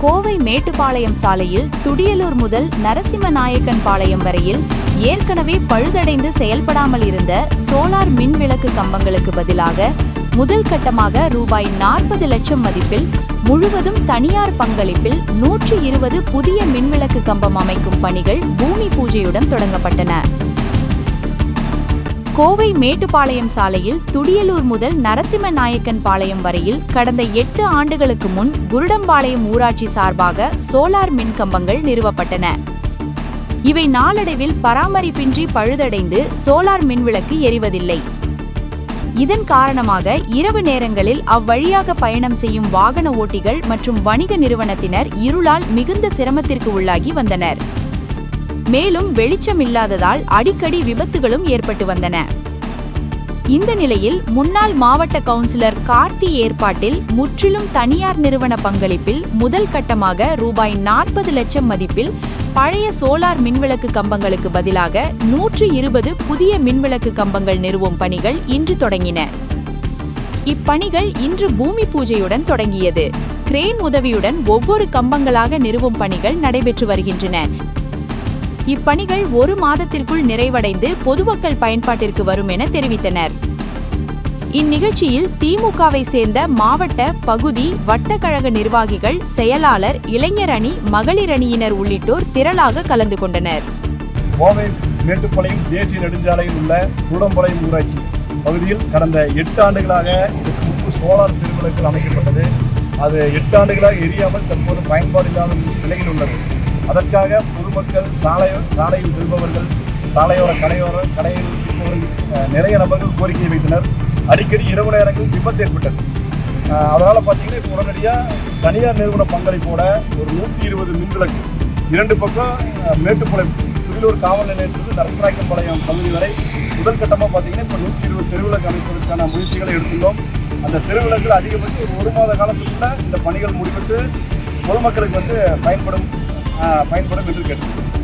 கோவை மேட்டுப்பாளையம் சாலையில் துடியலூர் முதல் நரசிம்மநாயக்கன் பாளையம் வரையில் ஏற்கனவே பழுதடைந்து செயல்படாமல் இருந்த சோலார் மின் விளக்கு கம்பங்களுக்கு பதிலாக முதல் கட்டமாக ரூபாய் நாற்பது லட்சம் மதிப்பில் முழுவதும் தனியார் பங்களிப்பில் நூற்றி இருபது புதிய மின்விளக்கு கம்பம் அமைக்கும் பணிகள் பூமி பூஜையுடன் தொடங்கப்பட்டன. கோவை மேட்டுப்பாளையம் சாலையில் துடியலூர் முதல் நரசிம்மநாயக்கன் பாளையம் வரையில் கடந்த எட்டு ஆண்டுகளுக்கு முன் குருடம்பாளையம் ஊராட்சி சார்பாக சோலார் மின் கம்பங்கள் நிறுவப்பட்டன. இவை நாளடைவில் பராமரிப்பின்றி பழுதடைந்து சோலார் மின்விளக்கு எரிவதில்லை. இதன் காரணமாக இரவு நேரங்களில் அவ்வழியாக பயணம் செய்யும் வாகன ஓட்டிகள் மற்றும் வணிக நிறுவனத்தினர் இருளால் மிகுந்த சிரமத்திற்கு உள்ளாகி வந்தனர். மேலும் வெளிச்சம் இல்லாததால் அடிக்கடி விபத்துகளும் ஏற்பட்டு வந்தன. இந்த நிலையில் முன்னாள் மாவட்ட கவுன்சிலர் கார்த்தி ஏற்பாட்டில் முற்றிலும் தனியார் நிறுவன பங்களிப்பில் முதல் கட்டமாக ரூபாய் நாற்பது லட்சம் மதிப்பில் பழைய சோலார் மின்விளக்கு கம்பங்களுக்கு பதிலாக நூற்று இருபது புதிய மின்விளக்கு கம்பங்கள் நிறுவும் பணிகள் இன்று தொடங்கின. இப்பணிகள் இன்று பூமி பூஜையுடன் தொடங்கியது. கிரேன் உதவியுடன் ஒவ்வொரு கம்பங்களாக நிறுவும் பணிகள் நடைபெற்று வருகின்றன. இப்பணிகள் ஒரு மாதத்திற்குள் நிறைவடைந்து பொதுமக்கள் பயன்பாட்டிற்கு வரும் என தெரிவித்தனர். இந்நிகழ்ச்சியில் திமுகவை சேர்ந்த மாவட்ட பகுதி வட்டக்கழக நிர்வாகிகள் செயலாளர் இளைஞர் அணி மகளிர் அணியினர் உள்ளிட்டோர் திரளாக கலந்து கொண்டனர். கோவை மேட்டுப்பாளையம் தேசிய நெடுஞ்சாலையில் உள்ள குடம்பாளையம் ஊராட்சி பகுதியில் கடந்த எட்டு ஆண்டுகளாக இதற்கு முன்பு சோலார் திருவிளக்குகள் அமைக்கப்பட்டது. அது எட்டு ஆண்டுகளாக எரியாமல் தற்போது பயன்பாடு இல்லாத நிலையில் உள்ளது. அதற்காக பொதுமக்கள் சாலை சாலையில் செல்பவர்கள் சாலையோர கடையோர கடையில் இருப்பவர்கள் நிறைய நபர்கள் கோரிக்கை வைத்தனர். அடிக்கடி இரவு நேரங்களில் விபத்து ஏற்பட்டது. அதனால் பார்த்தீங்கன்னா இப்போ உடனடியாக தனியார் நிறுவன பங்களிப்போட ஒரு நூற்றி இருபது மின்விளக்கு. இரண்டு பக்கம் மேட்டுப்பாளையம் துடிலூர் காவல் நிலையத்திலிருந்து நரசராக்கம்பாளையம் பகுதி வரை முதல் கட்டமாக பார்த்தீங்கன்னா இப்போ நூற்றி இருபது தெருவிளக்கு அமைப்பதற்கான முயற்சிகளை எடுத்துள்ளோம். அந்த தெருவிளக்கில் அதிகபட்சம் ஒரு ஒரு மாத காலத்துக்குள்ள இந்த பணிகள் முடிவிட்டு பொதுமக்களுக்கு வந்து பயன்படும் பயன்படும் என்று கேட்டுக்கொள்கிறேன்.